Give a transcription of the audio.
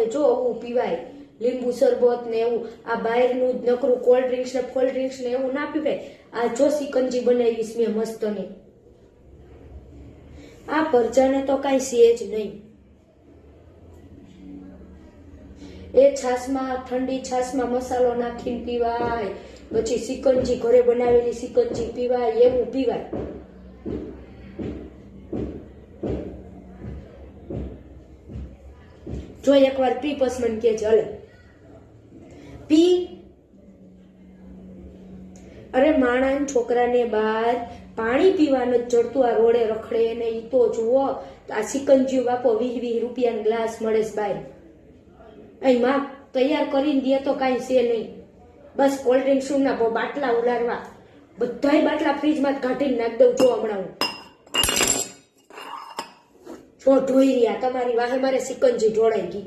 હવે જો આવું પીવાય, લીંબુ શરબત ને એવું, આ બહારનું જ નકરું કોલ્ડ ડ્રિંક્સ ને ફોલ્ડ ડ્રિંક્સ ને એવું ના પીવાય. આ જો સિકંજી બનાવીશ મેં મસ્તની. આ પરજાને તો કાંઈ છે જ નહીં. એ છાશમાં, ઠંડી છાશમાં મસાલો નાખીને પીવાય. પછી સિકંજી ઘરે બનાવેલી સિકંજી પીવાય, એવું પીવાય. જો એકવાર પી મને કે હલે. પી. અરે, માણા છોકરાને બહાર પાણી પીવાનું ચડતું, આ રોડે રખડે ને એ તો જુઓ, આ સિકંજીઓ વાપો વીસ વીસ રૂપિયાનો ગ્લાસ મળે છે બહાર અહીં માં તૈયાર કરીને દે તો કાંઈ છે નહીં. બસ કોલ્ડ ડ્રિંક શું ના બાટલા ઉલારવા. બધાય બાટલા ફ્રીજમાં કાઢીને નાખ દઉં જો હમણાં હું. ઢોઈ રહ્યા તમારી વાહે મારે સિકંજી ઢોળાઈ ગઈ.